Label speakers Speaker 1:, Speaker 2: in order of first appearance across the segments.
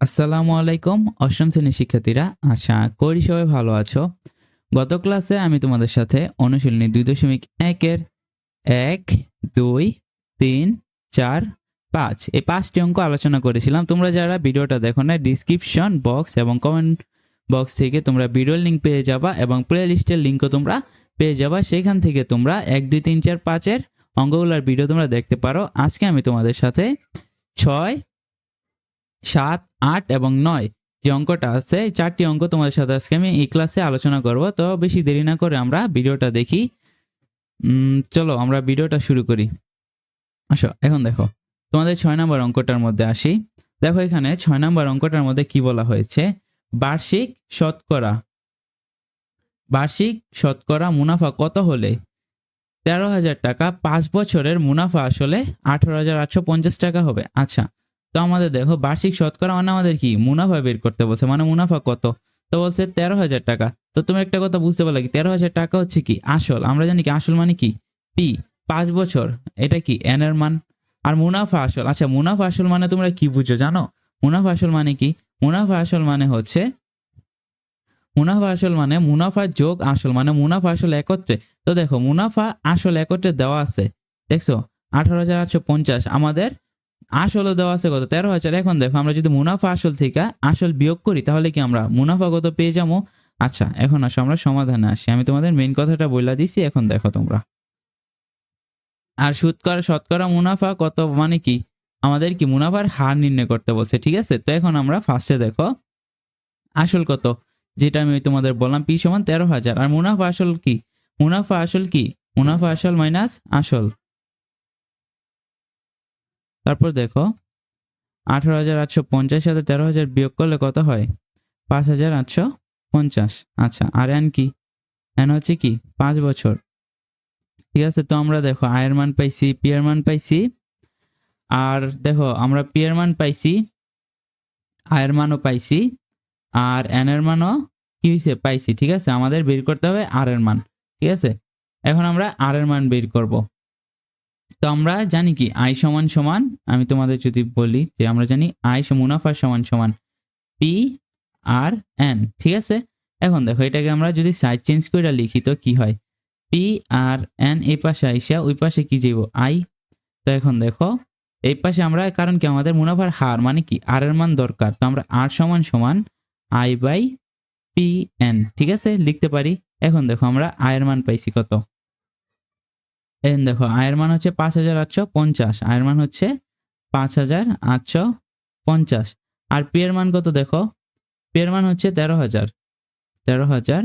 Speaker 1: আসসালামু আলাইকুম, অষ্টম শ্রেণির শিক্ষার্থীরা, আশা করি সবাই ভালো আছো। গত ক্লাসে আমি তোমাদের সাথে অনুশীলনী দুই দশমিক একের এক, দুই, তিন, চার, পাঁচ এই পাঁচটি অঙ্ক আলোচনা করেছিলাম। তোমরা যারা ভিডিওটা দেখো না ডিসক্রিপশন বক্স এবং কমেন্ট বক্স থেকে তোমরা ভিডিওর লিঙ্ক পেয়ে যাবা এবং প্লে লিস্টের লিঙ্কও তোমরা পেয়ে যাবা। সেখান থেকে তোমরা এক, দুই, তিন, চার, পাঁচের অঙ্কগুলোর ভিডিও তোমরা দেখতে পারো। আজকে আমি তোমাদের সাথে ছয় সাত, আট এবং নয় যে অঙ্কটা আছে চারটি অঙ্ক তোমাদের সাথে আজকে আমি এই ক্লাসে আলোচনা করব। তো বেশি দেরি না করে আমরা ভিডিওটা দেখি। চলো আমরা ভিডিওটা শুরু করি। আসো, এখন দেখো, তোমাদের ছয় নম্বর অঙ্কটার মধ্যে আসি। দেখো এখানে ছয় নম্বর অঙ্কটার মধ্যে কি বলা হয়েছে? বার্ষিক শতকরা। বার্ষিক শতকরা মুনাফা কত হলে? তেরো হাজার টাকা, পাঁচ বছরের মুনাফা আসলে আঠারো হাজার আটশো পঞ্চাশ টাকা হবে। আচ্ছা তো আমাদের দেখো, বার্ষিক শতকরা মানে আমাদের কি? মুনাফা বের করতে বলছে। মানে মুনাফা কত? তো বলছে তেরো হাজার টাকা। তো তুমি একটা কথা বুঝতে পারলে কি? তেরো হাজার টাকা হচ্ছে কি? আসল। আমরা জানি কি? আসল মানে কি? পি, পাঁচ বছর। এটা কি? এন এর মান। আর মুনাফা আসল। আচ্ছা মুনাফা আসল মানে তোমরা কি বুঝো জানো? মুনাফা আসল মানে কি? মুনাফা আসল মানে হচ্ছে, মুনাফা আসল মানে মুনাফা যোগ আসল। মানে মুনাফা আসল একত্রে। তো দেখো, মুনাফা আসল একত্রে দেওয়া আছে। দেখছ? আঠারো হাজার আটশো পঞ্চাশ। আমাদের আসলও দেওয়া আছে কত? তেরো হাজার। এখন দেখো, আমরা যদি মুনাফা আসল থেকে আসল বিয়োগ করি, তাহলে কি আমরা মুনাফা কত পেয়ে যাব? আচ্ছা এখন আসো, আমরা সমাধানে আসি। আমি তোমাদের মেন কথাটা বইলা দিছি, এখন দেখো তোমরা। আর সুৎকর, শতকরা মুনাফা কত মানে কি? আমাদের কি মুনাফার হার নির্ণয় করতে বলছে, ঠিক আছে? তো এখন আমরা ফার্স্টে দেখো, আসল কত? যেটা আমি তোমাদের বললাম, পি সমান তেরো হাজার। আর মুনাফা আসল কি? মুনাফা আসল কি? মুনাফা আসল মাইনাস আসল। তারপর দেখো, আঠারো হাজার আটশো পঞ্চাশ সাথে তেরো হাজার বিয়োগ করলে কত হয়? পাঁচ হাজার আটশো পঞ্চাশ। আচ্ছা আর এন কি? এন হচ্ছে কি? পাঁচ বছর। ঠিক আছে, তো আমরা দেখো আয়ের মান পাইছি পিয়ার মান পাইছি, আর দেখো, আমরা পিয়ার মান পাইছি আয়ের মানও পাইছি, আর এর মানও কি হয়েছে পাইছি, ঠিক আছে? আমাদের বের করতে হবে আর এর মান। ঠিক আছে? এখন আমরা আর এর মান বের করব। তো আমরা জানি কি? আই সমান সমান, আমি তোমাদের যদি বলি যে আমরা জানি আই মুনাফা সমান সমান পি আর এন ঠিক আছে? এখন দেখো, এটাকে আমরা যদি সাইজ চেঞ্জ করে লিখি তো কি হয়? পি আর এন এই পাশে আইসা, ওই পাশে কি যাইব? আই তো এখন দেখো, এই পাশে আমরা, কারণ কি আমাদের মুনাফার হার মানে কি? আর এর মান দরকার। তো আমরা আর সমান সমান আই বাই পি এন ঠিক আছে? লিখতে পারি। এখন দেখো, আমরা আয়ের মান পাইছি কত? এন দেখো, আয়ের মান হচ্ছে পাঁচ হাজার আটশো পঞ্চাশ, আয়ের মান হচ্ছে পাঁচ হাজার আটশো পঞ্চাশ। আর পি এর মান কত দেখো? পি এর মান হচ্ছে তেরো হাজার। তেরো হাজার।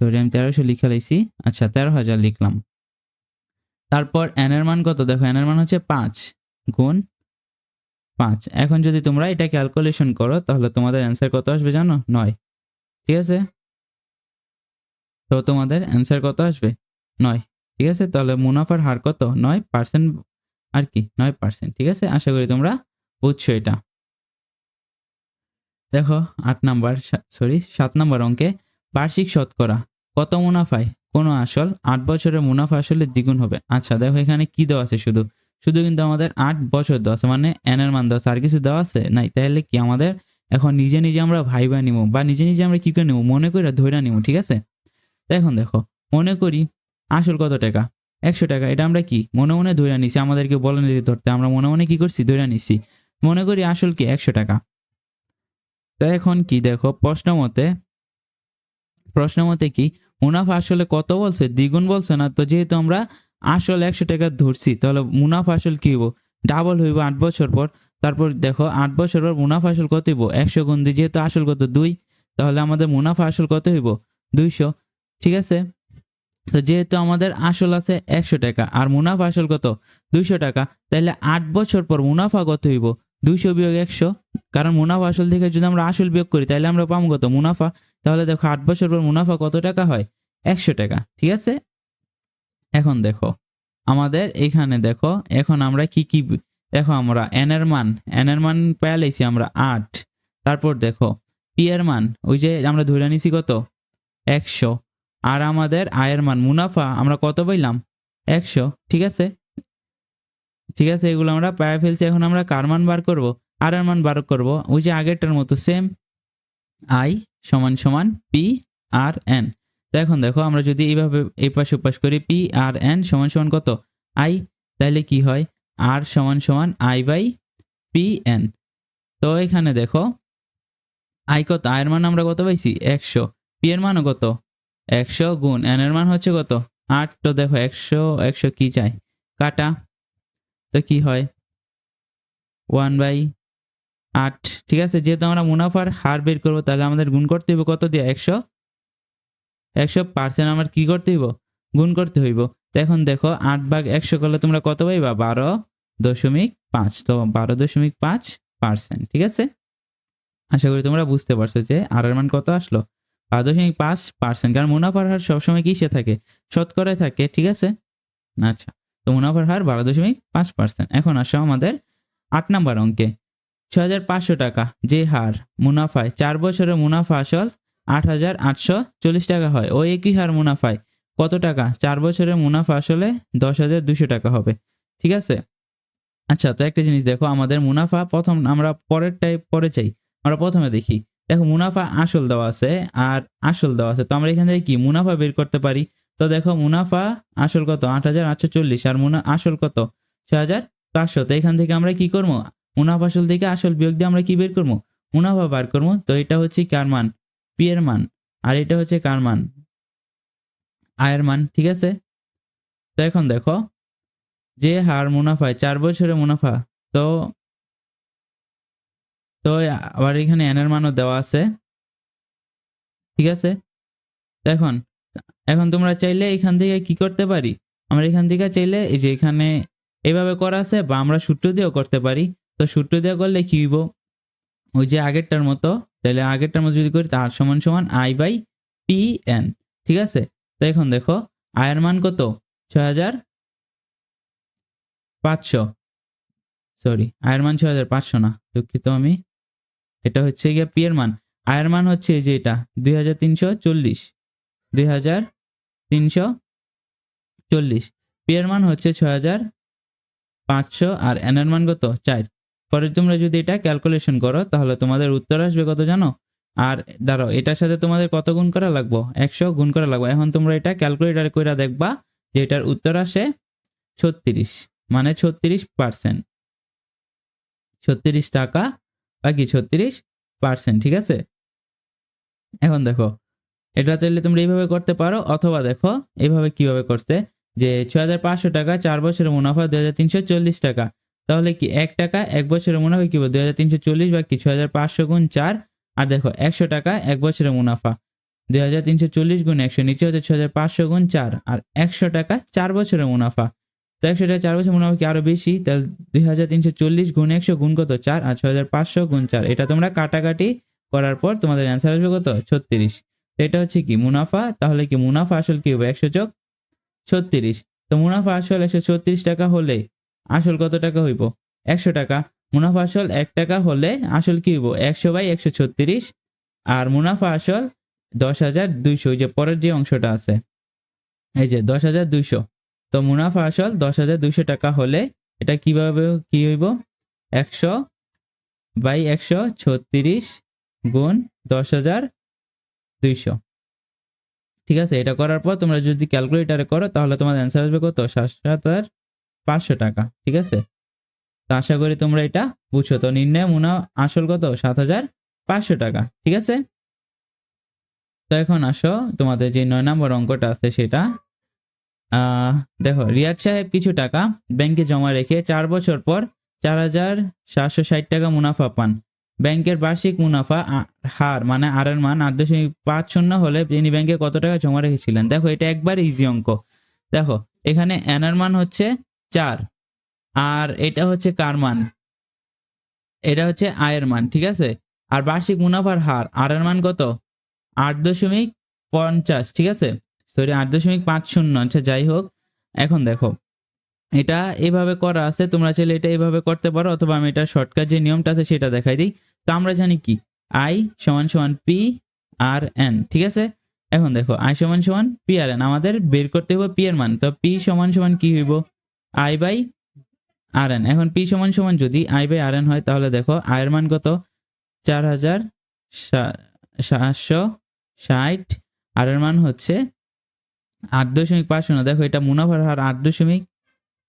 Speaker 1: সরি আমি তেরোশো লিখে লাইছি। আচ্ছা তেরো হাজার লিখলাম। তারপর এন এর মান কত? দেখো এন এর মান হচ্ছে পাঁচ গুণ পাঁচ। এখন যদি তোমরা এটা ক্যালকুলেশন করো, তাহলে তোমাদের অ্যান্সার কত আসবে জানো? নয়। ঠিক আছে? তো তোমাদের অ্যান্সার কত আসবে? নয়। ঠিক আছে? তাহলে মুনাফার হার কত? নয় পার্সেন্ট আর কি? নয় পার্সেন্ট ঠিক আছে? আশা করি তোমরা বুঝছ এটা। দেখো, আট নাম্বার সরি সাত নাম্বার অঙ্কে বার্ষিক শতকরা কত মুনাফায়? কোনো আসল আট বছরের মুনাফা আসলে দ্বিগুণ হবে। আচ্ছা দেখো এখানে কি দেওয়া আছে শুধু? শুধু কিন্তু আমাদের আট বছর দেওয়া আছে মানে এন এর মান দেওয়া আছে। আর কিছু দেওয়া আছে? নাই। তাহলে কি আমাদের এখন নিজে নিজে আমরা ভাইবা নিব? বা নিজে নিজে আমরা কি করে নিব? মনে করে ধৈর্য নিব, ঠিক আছে? এখন দেখো, মনে করি আসল কত টাকা? একশো টাকা। এটা আমরা কি? মনে মনে ধরে নিছি, আমাদেরকে বলে নিতে ধরতে। আমরা মনে মনে কি করছি? ধরে নিছি। মনে করি আসল কি? একশো টাকা। তো এখন কি? দেখো, প্রশ্ন মতে প্রশ্ন মতে কি? মুনাফা আসলে কত বলছে? দ্বিগুণ বলছে না? তো যেহেতু আমরা আসল একশো টাকা ধরছি, তাহলে মুনাফা আসল কি হইব? ডাবল হইব আট বছর পর। তারপর দেখো, আট বছর পর মুনাফা আসল কত হইব? একশো গুণ দুই যেহেতু আসল কত? দুই। তাহলে আমাদের মুনাফা আসল কত হইব? দুইশো। ঠিক আছে? তো যেহেতু আমাদের আসল আছে একশো টাকা, আর মুনাফা আসল কত? দুইশো টাকা। তাহলে আট বছর পর মুনাফা কত হইব? দুইশো বিয়োগ একশো। কারণ মুনাফা আসল থেকে যদি আমরা আসল বিয়োগ করি তাহলে আমরা পাবো কত? মুনাফা। তাহলে দেখো, আট বছর পর মুনাফা কত টাকা হয়? একশো টাকা। ঠিক আছে? এখন দেখো, আমাদের এখানে দেখো, এখন আমরা কি কি দেখো আমরা এন এর মান এন এর মান পেয়ালাইছি আমরা আট। তারপর দেখো পি এর মান, ওই যে আমরা ধরে নিছি কত? একশো। আর আমাদের আয়ের মান, মুনাফা আমরা কত পাইলাম? একশো, ঠিক আছে? ঠিক আছে, এগুলো আমরা পায়ে ফেলছি, এখন আমরা কার মান বার করব? আর এর মান বার করব, ওই যে আগেরটার মতো সেম আই সমান সমান পি আর এন তো এখন দেখো, আমরা যদি এইভাবে এই পাশে উপাস করি পি আর এন সমান সমান কত? আই তাহলে কি হয়? আর সমান সমান আই বাই পি এন তো এখানে দেখো আই কত? আয়ের মান আমরা কত পাইছি? একশো। পি এর মানও কত? একশো গুণ এন এর মান হচ্ছে কত? আট। তো দেখো, একশো একশো কি চাই? কাটা। তো কি হয়? ওয়ান বাই আট। ঠিক আছে, যেহেতু আমরা মুনাফার হার বের করব, তাহলে আমাদের গুণ করতে হইব কত দিয়ে? একশো। একশো পার্সেন্ট আমার কি করতে হইব? গুণ করতে হইব। এখন দেখো, আট ভাগ একশো করলে তোমরা কত পাইবা? বারো দশমিক পাঁচ। তো বারো দশমিক পাঁচ পার্সেন্ট ঠিক আছে? আশা করি তোমরা বুঝতে পারছ যে আর এর মান কত আসলো। বারো দশমিক পাঁচ পার্সেন্ট কারণ মুনাফার হার সবসময় কিসে থাকে? শতকরায় থাকে, ঠিক আছে? আচ্ছা তো মুনাফার হার বারো দশমিক পাঁচ পার্সেন্ট এখন আসো আমাদের আট নাম্বার অঙ্কে। ছয় হাজার পাঁচশো টাকা, যে হার মুনাফায়, চার বছরের মুনাফা আসল আট হাজার আটশো চল্লিশ টাকা হয়। ওই একই হার মুনাফায়, কত টাকা? চার বছরের মুনাফা আসলে দশ হাজার দুশো টাকা হবে, ঠিক আছে? আচ্ছা তো একটা জিনিস দেখো, আমাদের মুনাফা প্রথম আমরা পরেরটাই পরে চাই। আমরা প্রথমে দেখি দেখো, মুনাফা আসল দেওয়া আছে আর আসল দেওয়া আছে। তো আমরা এখান থেকে কি? মুনাফা বের করতে পারি। তো দেখো, মুনাফা আসল কত? আট হাজার আটশো চল্লিশ। আর মুনা আসল কত? ছয় হাজার পাঁচশো। তো এখান থেকে আমরা কি করব? মুনাফা আসল থেকে আসল বিয়োগ দিয়ে আমরা কি বের করব? মুনাফা বার করব। তো এটা হচ্ছে কার মান? পি এর মান। আর এটা হচ্ছে কার মান? আয়ের মান, ঠিক আছে? তো এখন দেখো, যে হার মুনাফায়, চার বছরের মুনাফা। তো তো আবার এখানে এনের মানও দেওয়া আছে। ঠিক আছে? এখন এখন তোমরা চাইলে এখান থেকে কি করতে পারি? আমরা এখান থেকে চাইলে এই যে এখানে এভাবে করা আছে বা আমরা সূত্র দিয়েও করতে পারি। তো সূত্র দিয়ে করলে কি হইব? ওই যে আগেরটার মতো, তাহলে আগেরটার মতো যদি করি তার সমান সমান আই বাই পি এন ঠিক আছে? তো এখন দেখো আয়ের মান কত? ছয় হাজার পাঁচশো সরি আয়ের মান ছয় হাজার পাঁচশো না, দুঃখিত আমি। এটা হচ্ছে গিয়ে পি এর মান। আয়ের মান হচ্ছে এই যে এটা, দুই হাজার তিনশো চল্লিশ। দুই হাজার তিনশো চল্লিশ। পি এর মান হচ্ছে ছয় হাজার পাঁচশো আর এন এর মান কত? চার। পরে তোমরা যদি এটা ক্যালকুলেশন করো, তাহলে তোমাদের উত্তর আসবে কত জানো? আর দাঁড়াও, এটার সাথে তোমাদের কত গুণ করা লাগবো? একশো গুণ করা লাগবে। এখন তোমরা এটা ক্যালকুলেটারে করে দেখবা যে এটার উত্তর আসে ছত্রিশ মানে ছত্রিশ পার্সেন্ট ছত্রিশ টাকা বা কি ছত্রিশ পার্সেন্ট ঠিক আছে? এখন দেখো, এটা চাইলে তোমরা এইভাবে করতে পারো, অথবা দেখো, এইভাবে কীভাবে করছে? যে ছয় হাজার পাঁচশো টাকা, চার বছরের মুনাফা দুই হাজার তিনশো চল্লিশ টাকা। তাহলে কি এক টাকা, এক বছরের মুনাফা কি দুই হাজার তিনশো চল্লিশ বা কি হাজার পাঁচশো গুণ চার, আর দেখো, একশো টাকা, এক বছরের মুনাফা। দুই হাজার তিনশো চল্লিশ গুণ একশো, নিচে হচ্ছে ছয় হাজার পাঁচশো গুণ চার, আর একশো টাকা, চার বছরের মুনাফা। তো একশো টাকা চার বছর মুনাফা কি আরও বেশি? তাহলে দুই হাজার তিনশো চল্লিশ গুণ একশো গুণ কত? চার আর ছয় হাজার পাঁচশো গুণ চার। এটা তোমরা কাটাকাটি করার পর তোমাদের অ্যান্সার আসবে কত? ছত্রিশ। তো এটা হচ্ছে কি? মুনাফা। তাহলে কি মুনাফা আসল কি হবে? একশো চোখ? ছত্রিশ। তো মুনাফা আসল একশো ছত্রিশ টাকা হলে আসল কত টাকা হইব? একশো টাকা। মুনাফা আসল এক টাকা হলে আসল কি হইব? একশো বাই একশো ছত্রিশ। আর মুনাফা আসল দশ হাজার দুইশো। ওই যে পরের যে অংশটা আছে, এই যে দশ হাজার দুইশো। তো মুনাফা আসল দশ হাজার দুইশো টাকা হলে এটা কীভাবে, কি হইব? একশো বাই একশো ছত্রিশ গুণ দশ হাজার দুইশো। ঠিক আছে, এটা করার পর তোমরা যদি ক্যালকুলেটারে করো, তাহলে তোমার অ্যান্সার আসবে কত? সাত হাজার পাঁচশো টাকা, ঠিক আছে? তো আশা করি তোমরা এটা বুঝছ। তো নির্ণয় মুনা, আসল কত? সাত হাজার পাঁচশো টাকা, ঠিক আছে? তো এখন আসো, তোমাদের যে নয় নম্বর অঙ্কটা আছে সেটা দেখো, রিয়াদ সাহেব কিছু টাকা ব্যাংকে জমা রেখে চার বছর পর চার হাজার সাতশো ষাট টাকা মুনাফা পান। ব্যাংকের বার্ষিক মুনাফা হার মানে আর এর মান আট দশমিক পাঁচ শূন্য হলে তিনি ব্যাংকে কত টাকা জমা রেখেছিলেন? দেখো, এটা একবার ইজি অঙ্ক। দেখো, এখানে এনার মান হচ্ছে চার, আর এটা হচ্ছে কার মান? এটা হচ্ছে আয়ের মান, ঠিক আছে? আর বার্ষিক মুনাফার হার আর এর মান কত? আট দশমিক পঞ্চাশ, ঠিক আছে? সরি, আট দশমিক পাঁচ শূন্য। আচ্ছা যাই হোক, এখন দেখো। এটা এভাবে করা আছে, তোমরা চাইলে এটা এভাবে করতে পারো, অথবা আমি এটা শর্টকাট যে নিয়মটা আছে সেটা দেখাই দিই। তো আমরা জানি কি? আই সমান সমান পি আর এন ঠিক আছে? এখন দেখো আই সমান সমান পি আর এন আমাদের বের করতে হবে পি এর মান। তো পি সমান সমান কি হইব? আই বাই আর এন এখন পি সমান সমান যদি আই বাই আর এন হয়, তাহলে দেখো আয়ের মান কত? চার হাজার সাতশো ষাট। আর এর মান হচ্ছে আট দশমিক পাঁচ শূন্য। দেখো, এটা মুনাফার হার আট দশমিক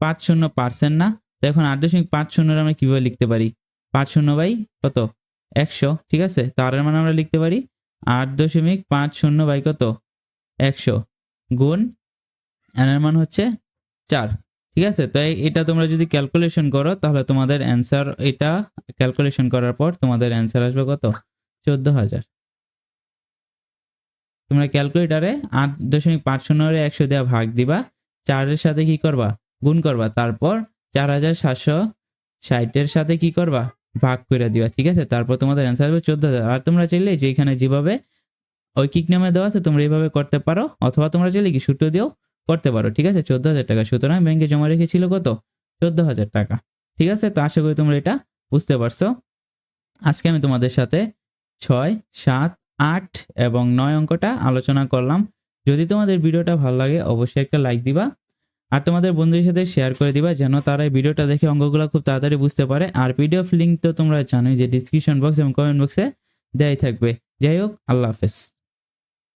Speaker 1: পাঁচ শূন্য পার্সেন্ট না? তো এখন আট দশমিক পাঁচ শূন্যের আমরা কীভাবে লিখতে পারি? পাঁচ শূন্য বাই কত? একশো, ঠিক আছে? তার মান আমরা লিখতে পারি আট দশমিক পাঁচ শূন্য বাই কত? একশো গুণ এর মান হচ্ছে চার, ঠিক আছে? তো এটা তোমরা যদি ক্যালকুলেশন করো, তাহলে তোমাদের অ্যান্সার এটা ক্যালকুলেশন করার পর তোমাদের অ্যান্সার আসবে কত? চোদ্দ হাজার। তোমরা ক্যালকুলেটারে আট দশমিক পাঁচ শূন্যরে একশো দেওয়া ভাগ দিবা, চারের সাথে কি করবা? গুণ করবা। তারপর চার হাজার সাতশো ষাটের সাথে কি করবা? ভাগ করে দিবা, ঠিক আছে? তারপর তোমাদের অ্যান্সার হবে চোদ্দ হাজার। আর তোমরা চাইলে যে এখানে যেভাবে ঐকিক নামে দেওয়া আছে, তোমরা এইভাবে করতে পারো, অথবা তোমরা চাইলে কি সূত্র দিয়েও করতে পারো, ঠিক আছে? চোদ্দ হাজার টাকা। সুতরাং ব্যাংকে জমা রেখেছিল কত? চোদ্দ হাজার টাকা, ঠিক আছে? তো আশা করি তোমরা এটা বুঝতে পারছ। আজকে আমি তোমাদের সাথে ছয়, সাত আট এবং নয় অঙ্কটা আলোচনা করলাম। যদি তোমাদের ভিডিওটা ভালো লাগে, অবশ্যই একটা লাইক দিবা। আর তোমাদের বন্ধুদের সাথে শেয়ার করে দিবা, যেন তারা এই ভিডিওটা দেখে অঙ্কগুলো খুব তাড়াতাড়ি বুঝতে পারে। আর পিডিএফ লিঙ্ক তো তোমরা জানোই যে ডিসক্রিপশন বক্স এবং কমেন্ট বক্সে দেয়াই থাকবে। যাই হোক, আল্লাহ হাফেজ।